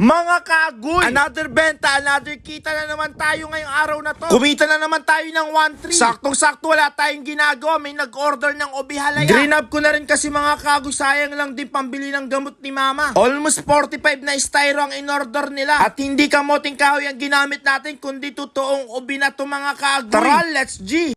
Mga kagoy! Another benta, another kita na naman tayo ngayong araw na to. Kumita na naman tayo ng 1-3. Saktong-sakto wala tayong ginagawa. May nag-order ng obihalaya. Green up ko na rin kasi mga kagoy. Sayang lang din pambili ng gamot ni mama. Almost 45 na styro ang in-order nila. At hindi kamoting kahoy ang ginamit natin, kundi totoong ubi na to mga kagoy. Tara, let's G!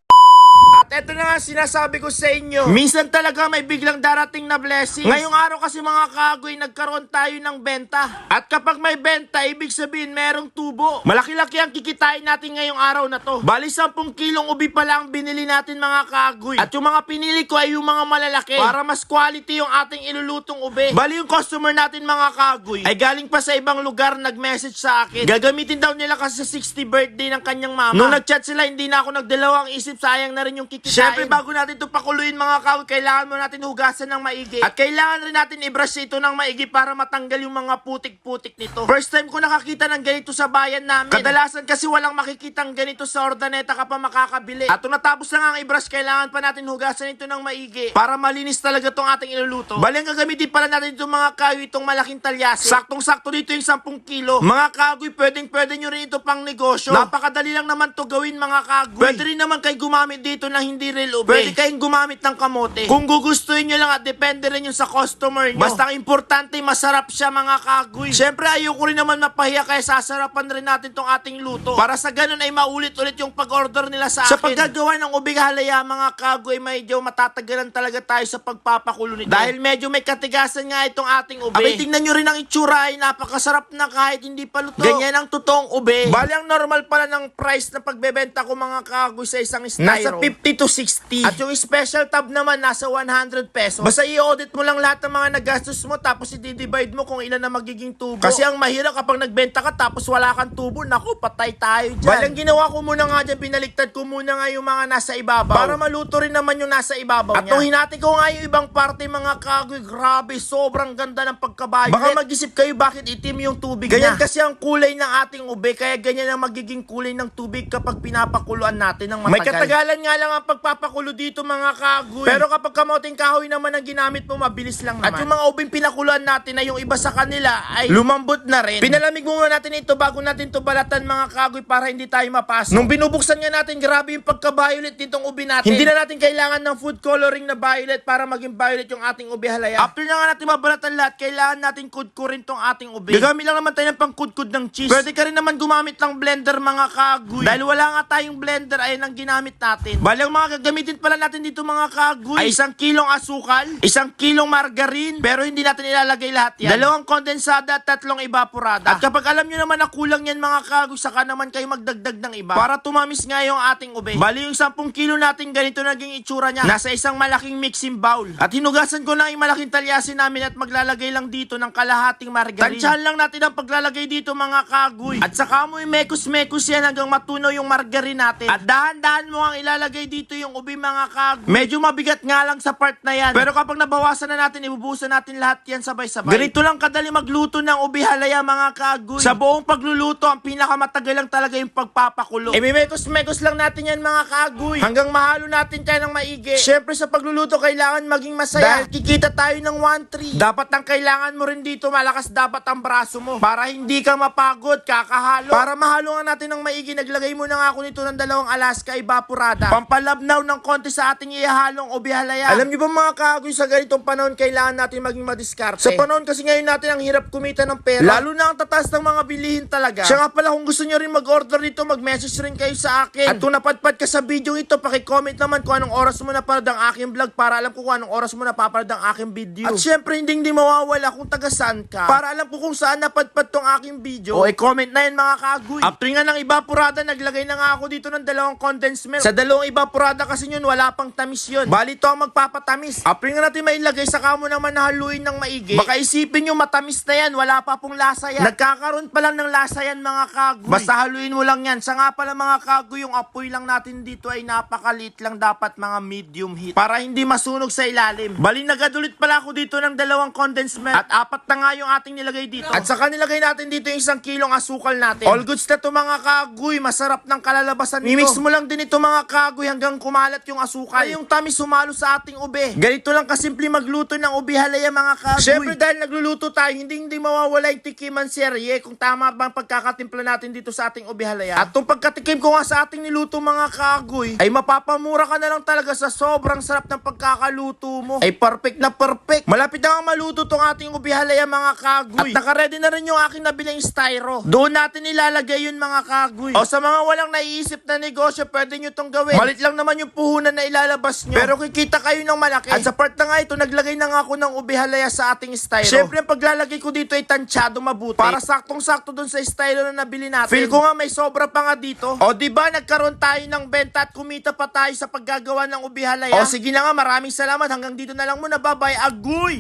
Eto na nga sinasabi ko sa inyo. Minsan talaga may biglang darating na blessing. Ngayong araw kasi mga kagoy, nagkaroon tayo ng benta. At kapag may benta, ibig sabihin merong tubo. Malaki-laki ang kikitain natin ngayong araw na to. Bali 10 kilong ubi pa lang binili natin mga kagoy. At yung mga pinili ko ay yung mga malalaki. Para mas quality yung ating ilulutong ube. Bali yung customer natin mga kagoy ay galing pa sa ibang lugar nag-message sa akin. Gagamitin daw nila kasi sa 60 birthday ng kanyang mama. Nung nag-chat sila, hindi na ako nagdalawang isip. Sayang na rin yung kikitain. Siyempre, bago natin ito pakuluin mga kagoy, kailangan mo natin hugasan ng maigi. At kailangan rin natin i-brush ito ng maigi para matanggal yung mga putik-putik nito. First time ko nakakita ng ganito sa bayan namin. Kadalasan kasi walang makikitang ganito sa ordaneta ka pa makakabili. At natapos na nga ang i-brush, kailangan pa natin hugasan ito ng maigi para malinis talaga tong ating iluluto. Bali, ang gagamitin pala natin itong mga kagoy, itong malaking talyasi. Saktong-sakto dito yung 10 kilo. Mga kagoy, pwedeng pwede nyo rin ito pang negosyo. Napakadali lang naman to gawin mga kagoy. Pwede rin naman kayo gumamit dito na hindi real ube. Pwede kayong gumamit ng kamote. Kung gugustuhin nyo lang at depende rin yun sa customer nyo. Basta ang importante, masarap siya mga kagoy. Siyempre, ayoko rin naman mapahiya kaya sasarapan rin natin tong ating luto. Para sa ganun ay maulit-ulit yung pag-order nila sa akin. Sa paggagawa ng ubing halaya mga kagoy, medyo matatagalan talaga tayo sa pagpapakulo nito. Dahil medyo may katigasan nga itong ating ube. Abay, tingnan nyo rin ang itsura ay napakasarap na kahit hindi pa luto. Ganyan ang totoong ube. Bali, ang normal pala ng price na pagbebenta ko mga kagoy sa isang styro. Nasa 50 to 60. At yung special tab naman nasa 100 pesos. Basta i-audit mo lang lahat ng mga nagastos mo tapos i-divide mo kung ilan na magiging tubo. Kasi ang mahirap kapag nagbenta ka tapos wala kang tubo, naku, patay tayo dyan. Bali, ang ginawa ko muna nga dyan, pinaliktad ko muna nga yung mga nasa ibabaw. Para maluto rin naman yung nasa ibabaw At niya. nung hinati ko nga yung ibang parte mga kagoy, grabe, sobrang ganda ng pagkabayo. Baka mag-isip kayo bakit itim yung tubig Ganyan niya. kasi ang kulay ng ating ube, kaya ganyan ang magiging kulay ng tubig kapag pinapakuluan natin ng matagal. May katagalan nga lang ang pagpapakulo dito mga kagoy. Pero kapag kamoting kahoy naman ang ginamit mo, mabilis lang naman. At yung mga ubing pinakuluan natin na yung iba sa kanila ay lumambot na rin. Pinalamig muna natin ito bago natin to balatan mga kagoy para hindi tayo mapasok. Nung binubuksan nga natin, grabe yung pagka-violet nitong ubi natin. Hindi na natin kailangan ng food coloring na violet para maging violet yung ating ubi halaya. After na nga natin mabalatan lahat, kailangan natin kudkurin tong ating ubi. Gagamit lang naman tayo ng pangkudkud ng cheese. Pwede ka rin naman gumamit ng blender mga kagoy. Dahil wala nga tayong blender, ayun ang ginamit natin. Bali, ang mga gagamitin pala natin dito mga kagoy ay isang kilong asukal, isang kilong margarine, pero hindi natin ilalagay lahat yan. Dalawang kondensada at tatlong evaporada. At kapag alam nyo naman na kulang yan mga kagoy, saka naman kayo magdagdag ng iba para tumamis nga yung ating ube. Bali, yung 10 kilo natin ganito naging itsura niya. Nasa isang malaking mixing bowl. At hinugasan ko na yung malaking talyasin namin at maglalagay lang dito ng kalahating margarine. Tansyahan lang natin ang paglalagay dito mga kagoy. At saka mo yung mekos-mekos yan hanggang matunaw yung margarine natin. At dahan-dahan mo ang ilalagay dito yung ubi mga kagoy. Medyo mabigat nga lang sa part na yan. Pero kapag nabawasan na natin, ibubusan natin lahat yan sabay-sabay. Ganito lang kadali magluto ng ubi halaya mga kagoy. Sa buong pagluluto, ang pinakamatagal lang talaga yung pagpapakulo. Eh, may mekos-mekos lang natin yan mga kagoy. Hanggang mahalo natin tayo ng maigi. Siyempre sa pagluluto, kailangan maging masaya. Dahil kikita tayo ng 1-3. Dapat ang kailangan mo rin dito, malakas dapat ang braso mo. Para hindi ka mapagod, kakahalo. Para mahalo nga natin ng maigi, naglagay mo na nga ako nito ng dalawang Alaska Evaporada. Pampalabnaw ng konti sa ating ihahalong obihalaya. Alam niyo ba mga kagoy, sa ganitong panahon, kailangan natin maging madiskarte. Sa panahon kasi ngayon natin ang hirap kumita ng pera. Lalo na ang tatas ng mga bilihin talaga. Siya nga pala, kung gusto nyo rin mag-order dito, mag-message rin kayo sa akin. At kung napadpad ka sa video ito, pakicomment naman kung anong oras mo napanood ang aking vlog para alam ko kung anong oras mo napapanood ang aking video. At syempre, hindi hindi mawawala kung taga saan ka. Para alam ko kung saan napadpad tong aking video. O, i-comment na yan mga kagoy. After nga ng evaporada, naglagay na nga ako dito ng dalawang condensed milk. Sa dalawang evaporada kasi yun, wala pang tamis yun. Bali to ang magpapatamis. After nga natin mailagay, saka mo naman nahaluin ng maigi. Baka isipin nyo matamis na yan, wala pa pong lasa yan. Nagkakaroon pa lang ng lasa yan mga kagoy. Basta haluin mo lang yan. Sa nga pala mga kagoy, yung apoy lang natin dito ay napakalit lang dapat mga medium heat. Para hindi masunog sa ilalim. Bali nagadulit pala ako dito ng dalawang condensed milk. At apat na nga yung ating nilagay dito. At saka nilagay natin dito yung isang kilong asukal natin. All goods na to mga kagoy. Masarap ng kalalabasan nito. Mimix mo lang din ito mga kagoy hanggang hanggang kumalat yung asukal. Ay yung tamis sumalo sa ating ube. Ganito lang kasimple magluto ng ube halaya mga kagoy. Siyempre dahil nagluluto tayo, hindi hindi mawawala yung tikiman serye kung tama ba ang pagkakatimpla natin dito sa ating ube halaya. At itong pagkatikim ko nga sa ating niluto mga kagoy, ay mapapamura ka na lang talaga sa sobrang sarap ng pagkakaluto mo. Ay perfect na perfect. Malapit na nga maluto tong ating ube halaya mga kagoy. At nakaredy na rin yung aking nabiling styro. Doon natin ilalagay yun mga kagoy. O sa mga walang naiisip na negosyo, pwede nyo tong gawin. Malit lang naman yung puhunan na ilalabas nyo. Pero kikita kayo ng malaki. At sa part na nga ito, naglagay na nga ako ng ube halaya sa ating styro. Siyempre, ang paglalagay ko dito ay tansyado mabuti. Para saktong-sakto dun sa styro na nabili natin. Feel ko nga may sobra pa nga dito. O di ba nagkaroon tayo ng benta at kumita pa tayo sa paggagawa ng ube halaya? O sige na nga, maraming salamat. Hanggang dito na lang muna. Bye-bye. Agoy!